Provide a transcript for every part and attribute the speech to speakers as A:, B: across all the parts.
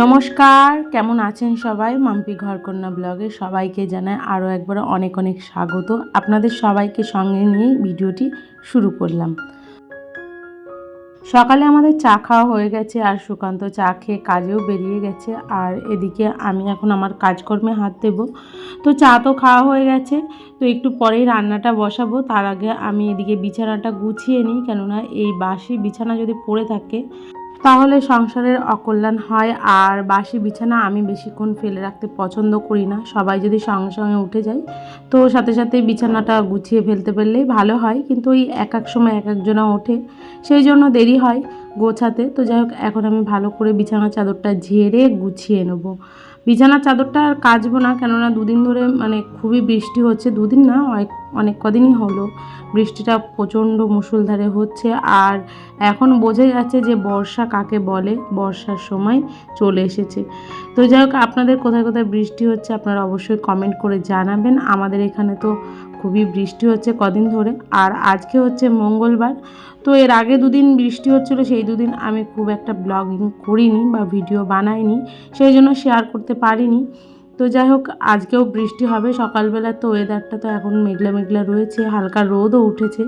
A: নমস্কার, কেমন আছেন সবাই? মাম্পি ঘরকন্যা ব্লগে সবাইকে জানায় আরও একবার অনেক অনেক স্বাগত। আপনাদের সবাইকে সঙ্গে নিয়ে ভিডিওটি শুরু করলাম। সকালে আমাদের চা খাওয়া হয়ে গেছে আর সুকান্ত চা খেয়ে কাজেও বেরিয়ে গেছে। আর এদিকে আমি এখন আমার কাজকর্মে হাত দেবো। তো চা তো খাওয়া হয়ে গেছে। তো একটু পরেই রান্নাটা বসাবো। তার আগে আমি এদিকে বিছানাটা গুছিয়ে নিই। কেননা এই বাসি বিছানা যদি পড়ে থাকে তাহলে সংসারের অকল্যাণ হয়, আর বাসি বিছানা আমি বেশিক্ষণ ফেলে রাখতে পছন্দ করি না। সবাই যদি সঙ্গে সঙ্গে উঠে যায়, তো সাথে সাথে বিছানাটা গুছিয়ে ফেলতে পারলেই ভালো হয়। কিন্তু ওই এক এক সময় এক একজনা ওঠে, সেই জন্য দেরি হয় গোছাতে। তো যাই হোক, এখন আমি ভালো করে বিছানা চাদরটা ঝেড়ে গুছিয়ে নেব। বিছানার চাদরটা আর কাচবো না, কেননা দুদিন ধরে মানে খুবই বৃষ্টি হচ্ছে। দুদিন না, অনেক অনেক কদিনই হলো। বৃষ্টিটা প্রচণ্ড মুসুলধারে হচ্ছে। আর এখন বোঝা যাচ্ছে যে বর্ষা কাকে বলে, বর্ষার সময় চলে এসেছে। তো যাই হোক, আপনাদের কোথায় কোথায় বৃষ্টি হচ্ছে আপনারা অবশ্যই কমেন্ট করে জানাবেন। আমাদের এখানে তো খুবই বৃষ্টি হচ্ছে কদিন ধরে আর আজকে হচ্ছে মঙ্গলবার। তো এর আগে দুদিন বৃষ্টি হচ্ছিল, সেই দুদিন আমি খুব একটা ব্লগিং করিনি বা ভিডিও বানাইনি, সেই জন্য শেয়ার করতে পারিনি। তো যাই হোক, আজকেও বৃষ্টি হবে সকালবেলা তো ওয়েদারটা তো এখন মেঘলা মেঘলা রয়েছে, হালকা রোদও উঠেছে।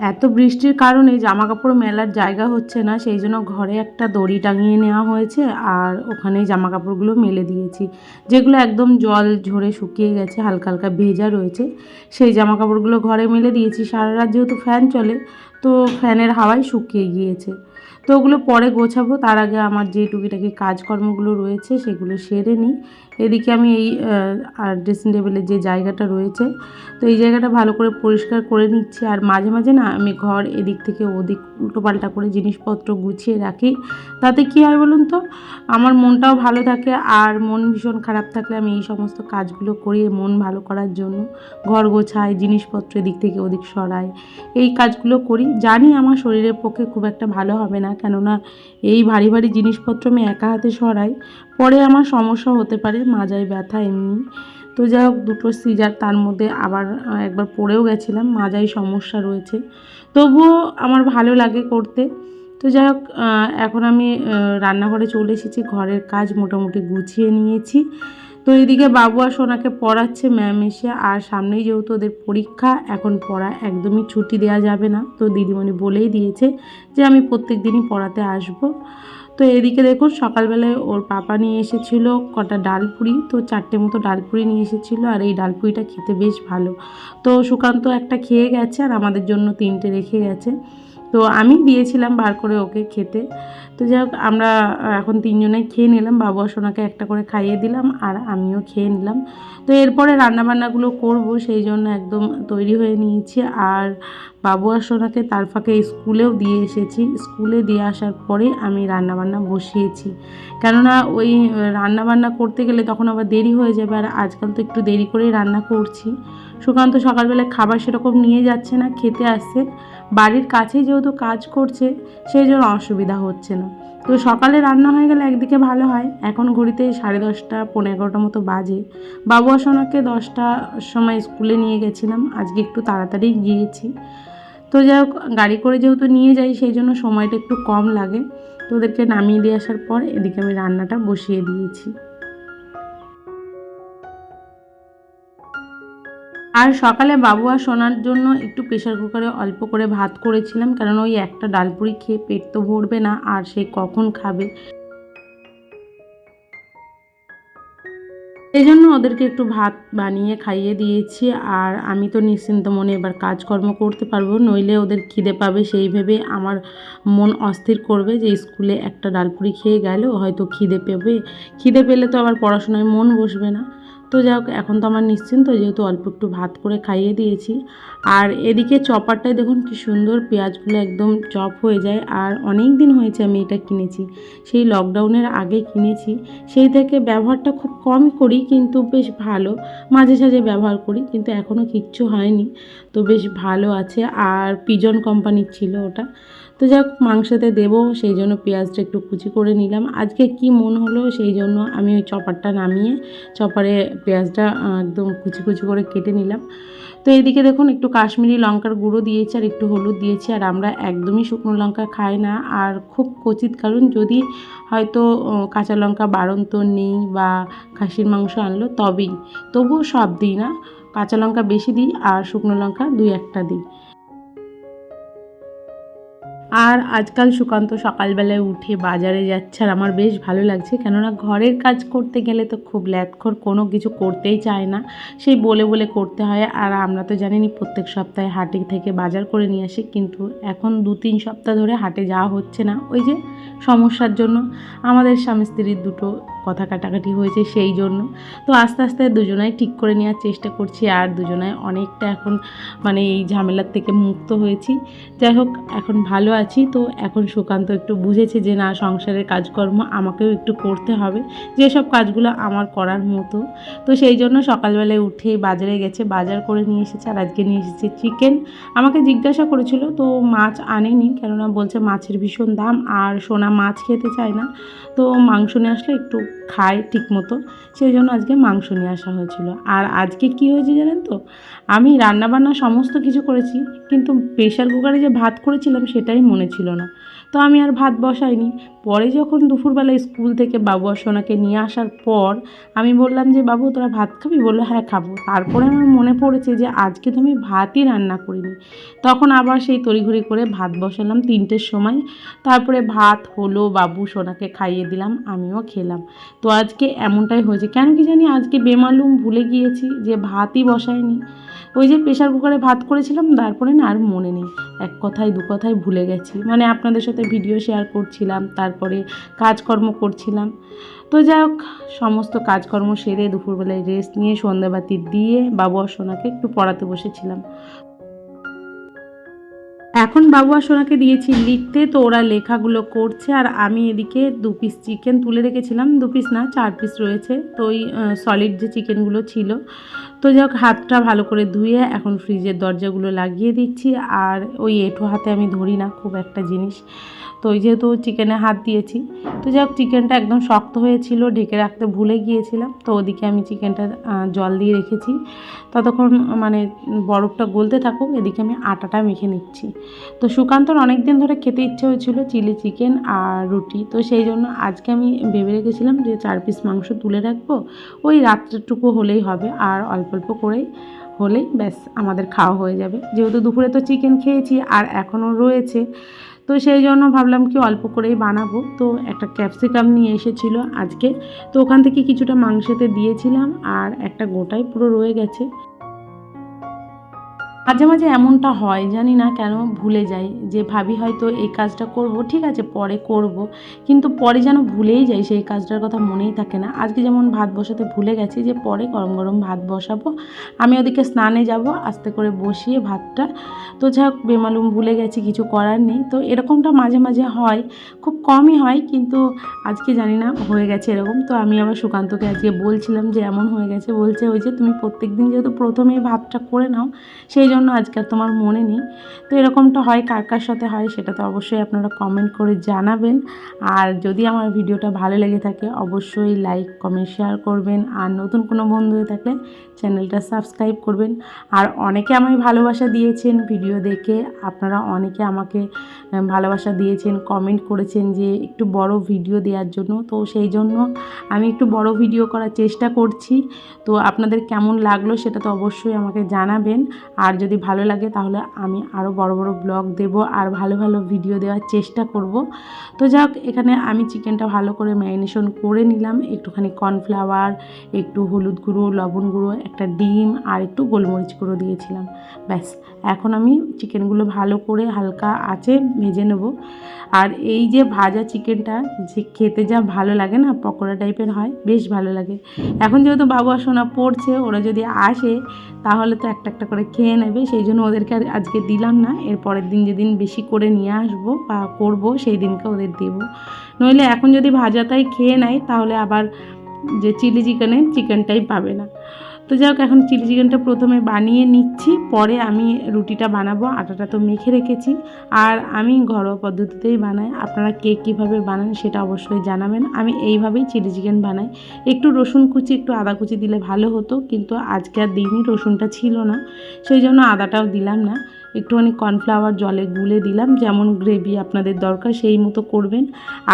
A: এত বৃষ্টির কারণে জামা কাপড় মেলার জায়গা হচ্ছে না, সেই জন্য ঘরে একটা দড়ি টাঙিয়ে নেওয়া হয়েছে আর ওখানে জামা কাপড়গুলো মেলে দিয়েছি, যেগুলো একদম জল ঝরে শুকিয়ে গেছে, হালকা হালকা ভেজা রয়েছে। সেই জামা কাপড়গুলো ঘরে মেলে দিয়েছি, সারা রাত যেহেতু ফ্যান চলে, তো ফ্যানের হাওয়ায় শুকিয়ে গিয়েছে। তো ওগুলো পরে গোছাবো। তার আগে আমার যে টুকিটাকি কাজকর্মগুলো রয়েছে সেগুলো সেরে নিই। এদিকে আমি এই ড্রেসিং টেবিলের যে জায়গাটা রয়েছে, তো এই জায়গাটা ভালো করে পরিষ্কার করে নিচ্ছি। আর মাঝে মাঝে না আমি ঘর এদিক থেকে ওদিক উল্টোপাল্টা করে জিনিসপত্র গুছিয়ে রাখি। তাতে কী হয় বলুন তো? আমার মনটাও ভালো থাকে আর মন ভীষণ খারাপ থাকলে আমি এই সমস্ত কাজগুলো করি মন ভালো করার জন্য। ঘর গোছাই, জিনিসপত্র এদিক থেকে ওদিক সরাই, এই কাজগুলো করি। জানি আমার শরীরের পক্ষে খুব একটা ভালো হবে না। কেননা এই ভারী ভারী জিনিসপত্র আমি একা হাতে সরাই, পরে আমার সমস্যা হতে পারে, মাজায় ব্যথা এমনি। তো যাই হোক, দুটো সিজার তার মধ্যে আবার একবার পড়েও গেছিলাম, মাজায় সমস্যা রয়েছে। তবুও আমার ভালো লাগে করতে। তো যাই হোক এখন আমি রান্নাঘরে চলে এসেছি, ঘরের কাজ মোটামুটি গুছিয়ে নিয়েছি। তো এদিকে বাবু আর সোনাকে পড়াচ্ছে ম্যাম এসে। আর সামনেই যেহেতু ওদের পরীক্ষা, এখন পড়া একদমই ছুটি দেওয়া যাবে না। তো দিদিমণি বলেই দিয়েছে যে আমি প্রত্যেক দিনই পড়াতে আসব। তো এদিকে দেখুন, সকালবেলায় ওর পাপা নিয়ে এসেছিল কটা ডালপুরি। তো চারটে মতো ডালপুরি নিয়ে এসেছিল, আর এই ডালপুরিটা খেতে বেশ ভালো। তো সুকান্ত একটা খেয়ে গেছে আর আমাদের জন্য তিনটে রেখে গেছে। তো আমি দিয়েছিলাম বার করে ওকে খেতে। তো যাই হোক, আমরা এখন তিনজনে খেয়ে নিলাম। বাবু সোনাকে একটা করে খাইয়ে দিলাম আর আমিও খেয়ে নিলাম। তো এরপরে রান্নাবান্নাগুলো করব, সেই জন্য একদম তৈরি হয়ে নিয়েছি। আর বাবু সোনাকে তার ফাঁকে স্কুলেও দিয়ে এসেছি। স্কুলে দিয়ে আসার পরে আমি রান্নাবান্না বসিয়েছি। কেননা ওই রান্নাবান্না করতে গেলে তখন আবার দেরি হয়ে যাবে আর আজকাল তো একটু দেরি করেই রান্না করছি। সুকান্ত সকালবেলায় খাবার সেরকম নিয়ে যাচ্ছে না, খেতে আসছে। বাড়ির কাছেই যেহেতু কাজ করছে, সেই জন্য অসুবিধা হচ্ছে না। তো সকালে রান্না হয়ে গেলে একদিকে ভালো হয়, এখন ঘড়িতে সাড়ে দশটা পনেরো এগারোটা মতো বাজে। বাবু আসনাকে দশটার সময় স্কুলে নিয়ে গেছিলাম, আজকে একটু তাড়াতাড়ি গিয়েছি। তো যাই হোক, গাড়ি করে যেহেতু নিয়ে যাই, সেই জন্য সময়টা একটু কম লাগে। তো ওদেরকে নামিয়ে দিয়ে আসার পর এদিকে আমি রান্নাটা বসিয়ে দিয়েছি। আর সকালে বাবু আর সোনার জন্য একটু প্রেশার কুকারে অল্প করে ভাত করেছিলাম, কারণ ওই একটা ডালপুরি খেয়ে পেট তো ভরবে না, আর সে কখন খাবে? এই জন্য ওদেরকে একটু ভাত বানিয়ে খাইয়ে দিয়েছি, আর আমি তো নিশ্চিন্ত মনে এবার কাজকর্ম করতে পারব, নইলে ওদের খিদে পাবে সেই ভেবে আমার মন অস্থির করবে যে স্কুলে একটা ডালপুরি খেয়ে গেলেও হয়তো খিদে পেবে। খিদে পেলে তো আবার পড়াশোনায় মন বসবে না। তো যাই হোক, এখন তো আমার নিশ্চিন্ত যেহেতু অল্প একটু ভাত করে খাইয়ে দিয়েছি। আর এদিকে চপারটায় দেখুন কি সুন্দর পেঁয়াজগুলো একদম চপ হয়ে যায়। আর অনেক দিন হয়েছে আমি এটা কিনেছি। সেই লকডাউনের আগে কিনেছি। সেই থেকে ব্যবহারটা খুব কম করি, কিন্তু বেশ ভালো। মাঝে সাঝে ব্যবহার করি, কিন্তু এখনও কিচ্ছু হয়নি। তো বেশ ভালো আছে। আর পিজন কোম্পানির ছিল ওটা। তো যাক মাংসতে দেবো, সেই জন্য পেঁয়াজটা একটু কুচি করে নিলাম। আজকে কি মন হলো, সেই জন্য আমি ওই চপারটা নামিয়ে চপারে পেঁয়াজটা একদম কুচি কুচি করে কেটে নিলাম। তো এইদিকে দেখুন, একটু কাশ্মীরি লঙ্কার গুঁড়ো দিয়েছি আর একটু হলুদ দিয়েছি, আর আমরা একদমই শুকনো লঙ্কা খাই না। আর খুব কচিত কারণ, যদি হয়তো কাঁচা লঙ্কা বাড়ন্ত নেই বা খাসির মাংস আনলো, তবেই। তবুও সব দিই না। কাঁচা লঙ্কা বেশি দিই আর শুকনো লঙ্কা দুই একটা দিই। আর আজকাল সুকান্ত সকালবেলায় উঠে বাজারে যাচ্ছে আর আমার বেশ ভালো লাগছে। কেননা ঘরের কাজ করতে গেলে তো খুব ল্যাতখর, কোনো কিছু করতেই চায় না। সেই বলে বলে করতে হয় আর আমরা তো জানিনি প্রত্যেক সপ্তাহে হাটে থেকে বাজার করে নিয়ে আসি, কিন্তু এখন দু তিন সপ্তাহ ধরে হাটে যাওয়া হচ্ছে না। ওই যে সমস্যার জন্য আমাদের স্বামী স্ত্রীর দুটো কথা কাটাকাটি হয়েছে সেই জন্য। তো আস্তে আস্তে দুজনাই ঠিক করে নেওয়ার চেষ্টা করছি আর দুজনাই অনেকটা এখন মানে এই ঝামেলার থেকে মুক্ত হয়েছি। যাই হোক, এখন ভালো আছি। তো এখন সুকান্ত একটু বুঝেছে যে, না, সংসারের কাজকর্ম আমাকেও একটু করতে হবে। যেসব কাজগুলো আমার করার মতো। তো সেই জন্য সকালবেলায় উঠে বাজারে গেছে। বাজার করে নিয়ে এসেছে আর আজকে নিয়ে এসেছে চিকেন। আমাকে জিজ্ঞাসা করেছিল, তো মাছ আনেনি? কেননা বলছে মাছের ভীষণ দাম আর সোনা মাছ খেতে চায় না। তো মাংস নিয়ে আসলে একটু খায় ঠিক মতো সেই জন্য আজকে মাংস নিয়ে আসা হয়েছিল। আর আজকে কি হয়েছে জানেন তো? আমি রান্নাবান্না সমস্ত কিছু করেছি, কিন্তু প্রেশার কুকারে যে ভাত করেছিলাম সেটাই মনে ছিল না। তো আমি আর ভাত বসাইনি। পরে যখন দুপুরবেলা স্কুল থেকে বাবু আর সোনাকে নিয়ে আসার পর আমি বললাম যে, বাবু, তোরা ভাত খাবি? বলল হ্যাঁ খাব। তারপরে আমার মনে পড়েছে যে, আজকে তো আমি ভাতই রান্না করিনি। তখন আবার সেই তড়িঘড়ি করে ভাত বসালাম তিনটের সময়। তারপরে ভাত, হলো, বাবু, সোনাকে খাইয়ে দিলাম, আমিও খেলাম। তো আজকে এমনটাই হয়েছে। কেন কি জানি আজকে বেমালুম ভুলে গিয়েছি যে, ভাতই বসায়নি ওই যে প্রেশার কুকারে ভাত করেছিলাম, তারপরে না আর মনে নেই। এক কথায়, দু কথায় ভুলে গেছি। মানে আপনাদের সাথে ভিডিও শেয়ার করছিলাম, তারপরে কাজকর্ম করছিলাম। তো যাই হোক, সমস্ত কাজকর্ম সেরে দুপুরবেলায় রেস্ট নিয়ে সন্ধ্যাবাতি দিয়ে বাবু আর সোনাকে একটু পড়াতে বসেছিলাম। এখন বাবু আর সোনাকে দিয়েছি লিখতে, তো ওরা লেখাগুলো করছে, আর আমি এদিকে দু পিস চিকেন তুলে রেখেছিলাম। দু পিস না, চার পিস রয়েছে। তো ওই সলিড যে চিকেনগুলো ছিল তো যাই হোক হাতটা ভালো করে ধুয়ে এখন ফ্রিজের দরজাগুলো লাগিয়ে দিচ্ছি। আর ওই এঁঠো হাতে আমি ধরি না, খুব একটা জিনিস। তো ওই যেহেতু চিকেনে হাত দিয়েছি, তো যাই হোক চিকেনটা একদম শক্ত হয়েছিল, ঢেকে রাখতে ভুলে গিয়েছিলাম। তো ওদিকে আমি চিকেনটা জল দিয়ে রেখেছি। ততক্ষণ মানে বরফটা গলতে থাকুক, এদিকে আমি আটাটা মেখে নিচ্ছি। তো সুকান্তর অনেক দিন ধরে খেতে ইচ্ছে হয়েছিল চিলি চিকেন আর রুটি। তো সেই জন্য আজকে আমি ভেবে রেখেছিলাম যে চার পিস মাংস তুলে রাখব। ওই রাত্রেটুকু হলেই হবে, আর অল্প অল্প অল্প করেই হলেই ব্যাস আমাদের খাওয়া হয়ে যাবে। যেহেতু দুপুরে তো চিকেন খেয়েছি আর এখনও রয়েছে, তো সেই জন্য ভাবলাম কি অল্প করেই বানাবো। তো একটা ক্যাপসিকাম নিয়ে এসেছিল আজকে। তো ওখান থেকে কিছুটা মাংসতে দিয়েছিলাম আর একটা গোটাই পুরো রয়ে গেছে। মাঝে মাঝে এমনটা হয়, জানি না কেন ভুলে যাই। যে ভাবি হয়তো এই কাজটা করব, ঠিক আছে, পরে করব। কিন্তু পরে যেন ভুলেই যাই, সেই কাজটার কথা মনেই থাকে না। আজকে যেমন ভাত বসাতে ভুলে গেছি যে পরে গরম গরম ভাত বসাবো। আমি ওদিকে স্নানে যাব, আস্তে করে বসিয়ে ভাতটা। তো হোক বেমালুম ভুলে গেছি, কিছু করার নেই। তো এরকমটা মাঝে মাঝে হয়, খুব কমই হয়, কিন্তু আজকে জানি না হয়ে গেছে এরকম। তো আমি আবার সুকান্তকে আজকে বলছিলাম যে এমন হয়ে গেছে, বলছে ওই যে তুমি প্রত্যেক দিন যেহেতু প্রথমেই ভাতটা করে নাও, সেই জন্য আজকে তোমার মনে নেই। তো এরকমটা হয়, কার কার সাথে হয় সেটা তো অবশ্যই আপনারা কমেন্ট করে জানাবেন। আর যদি আমার ভিডিওটা ভালো লেগে থাকে, অবশ্যই লাইক কমেন্ট শেয়ার করবেন। আর নতুন কোনো বন্ধু হয়ে থাকলে চ্যানেলটা সাবস্ক্রাইব করবেন। আর অনেকে আমায় ভালোবাসা দিয়েছেন ভিডিও দেখে। আপনারা অনেকে আমাকে ভালোবাসা দিয়েছেন কমেন্ট করেছেন যে একটু বড় ভিডিও দেওয়ার জন্য। তো সেই জন্য আমি একটু বড় ভিডিও করার চেষ্টা করছি। তো আপনাদের কেমন লাগল সেটা তো অবশ্যই আমাকে জানাবেন। আর যদি ভালো লাগে তাহলে আমি আরও বড় বড় ব্লগ দেব আর ভালো ভালো ভিডিও দেওয়ার চেষ্টা করব। তো যাক, এখানে আমি চিকেনটা ভালো করে ম্যারিনেশন করে নিলাম। একটুখানি কর্নফ্লাওয়ার একটু হলুদ গুঁড়ো, লবণ গুঁড়ো, একটা ডিম আর একটু গোলমরিচ গুঁড়ো দিয়েছিলাম। ব্যাস এখন আমি চিকেনগুলো ভালো করে হালকা আছে ভেজে নেব। আর এই যে ভাজা চিকেনটা যে খেতে যা ভালো লাগে না, পকোড়া টাইপের হয়, বেশ ভালো লাগে। এখন যেহেতু বাবু আর সোনা পড়ছে, ওরা যদি আসে তাহলে তো একটা একটা করে খেয়ে নেবে। সেই জন্য ওদেরকে আর আজকে দিলাম না, এর পরের দিন যেদিন বেশি করে নিয়ে আসব বা করব, সেই দিনকে ওদের দেবো। নইলে এখন যদি ভাজাটাই খেয়ে নেয়, তাহলে আবার যে চিলি চিকেনে চিকেনটাই পাবে না। তো যাই হোক এখন চিলি চিকেনটা প্রথমে বানিয়ে নিচ্ছি, পরে আমি রুটিটা বানাবো, আটাটা তো মেখে রেখেছি। আর আমি ঘরোয়া পদ্ধতিতেই বানাই, আপনারা কে কীভাবে বানান সেটা অবশ্যই জানাবেন। আমি এইভাবেই চিলি চিকেন বানাই। একটু রসুন কুচি, একটু আদা কুচি দিলে ভালো হতো, কিন্তু আজকে আর দিনই রসুনটা ছিল না, সেই জন্য আদাটাও দিলাম না। একটুখানি কর্নফ্লাওয়ার জলে গুলে দিলাম, যেমন গ্রেভি আপনাদের দরকার সেই মতো করবেন।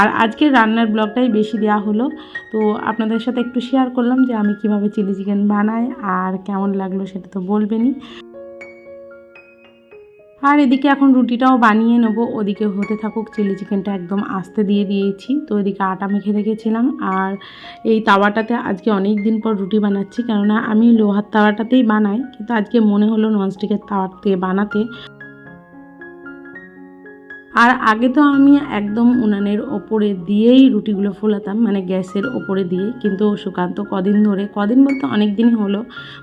A: আর আজকে রান্নার ব্লগটাই বেশি দেওয়া হলো, তো আপনাদের সাথে একটু শেয়ার করলাম যে আমি কীভাবে চিলি চিকেন বানাই আর কেমন লাগল সেটা তো বলবেনই। আর এদিকে এখন রুটিটাও বানিয়ে নেব। ওদিকে হতে থাকুক চিলি চিকেনটা একদম আস্তে দিয়ে দিয়েছি। তো এদিকে আটা মেখে রেখেছিলাম। আর এই তাওয়াটাতে আজকে অনেক দিন পর রুটি বানাচ্ছি। কেননা আমি লোহার তাওয়াটাতেই বানাই। কিন্তু আজকে মনে হলো ননস্টিকের তাওয়াতে বানাতে আর আগে তো আমি একদম উনানের ওপরে দিয়েই রুটিগুলো ফোলাতাম মানে গ্যাসের ওপরে দিয়ে। কিন্তু সুকান্ত কদিন ধরে, কদিন বলতে অনেক দিনই হলো,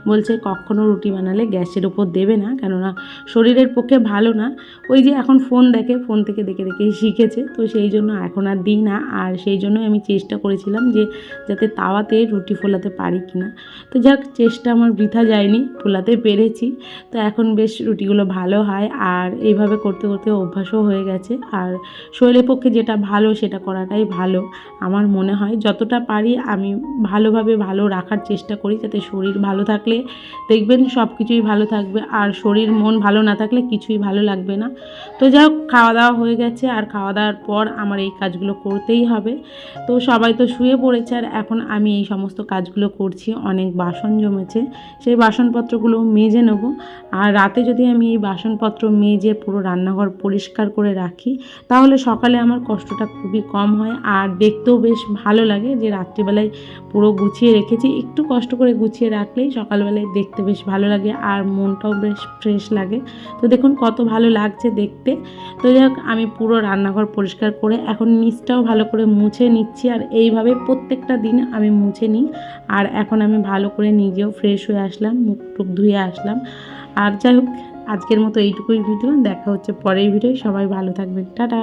A: বলছে কখনও রুটি বানালে গ্যাসের ওপর দেবে না, কেননা শরীরের পক্ষে ভালো না। ওই যে এখন ফোন দেখে, ফোন থেকে দেখে দেখেই শিখেছে। তো সেই জন্য এখন আর দিই না, আর সেই জন্যই আমি চেষ্টা করেছিলাম যে যাতে তাওয়াতে রুটি ফোলাতে পারি কি না তো যাক, চেষ্টা আমার বৃথা যায়নি, ফোলাতে পেরেছি। তো এখন বেশ রুটিগুলো ভালো হয়, আর এইভাবে করতে করতে অভ্যাসও হয়ে গেছে। আর শরীরের পক্ষে যেটা ভালো, সেটা করাটাই ভালো। আমার মনে হয় যতটা পারি আমি ভালোভাবে ভালো রাখার চেষ্টা করি যাতে শরীর ভালো থাকলে, দেখবেন সব কিছুই ভালো থাকবে। আর শরীর, মন ভালো না থাকলে কিছুই ভালো লাগবে না। তো যাই হোক খাওয়া দাওয়া হয়ে গেছে। আর খাওয়া দাওয়ার পর আমার এই কাজগুলো করতেই হবে। তো সবাই তো শুয়ে পড়েছে। আর এখন আমি এই সমস্ত কাজগুলো করছি। অনেক বাসন জমেছে। সেই বাসনপত্রগুলো মেজে নেব। আর রাতে যদি আমি এই বাসনপত্র মেজে পুরো রান্নাঘর পরিষ্কার করে রাখি। তাহলে সকালে আমার কষ্টটা খুবই কম হয় আর দেখতেও বেশ ভালো লাগে যে রাত্রিবেলায় পুরো গুছিয়ে রেখেছি। একটু কষ্ট করে গুছিয়ে রাখলেই সকালবেলায় দেখতে বেশ ভালো লাগে আর মনটাও বেশ ফ্রেশ লাগে। তো দেখুন কত ভালো লাগছে দেখতে। তো যাই হোক, আমি পুরো রান্নাঘর পরিষ্কার করে এখন নিচটাও ভালো করে মুছে নিচ্ছি আর এইভাবে প্রত্যেকটা দিন আমি মুছে নিই। আর এখন আমি ভালো করে নিজেও ফ্রেশ হয়ে আসলাম, মুখ টুক ধুয়ে আসলাম। আর যাই হোক আজকের মতো এইটুকুই ভিডিও। দেখা হচ্ছে পরের ভিডিও সবাই ভালো থাকবেন। টাটা।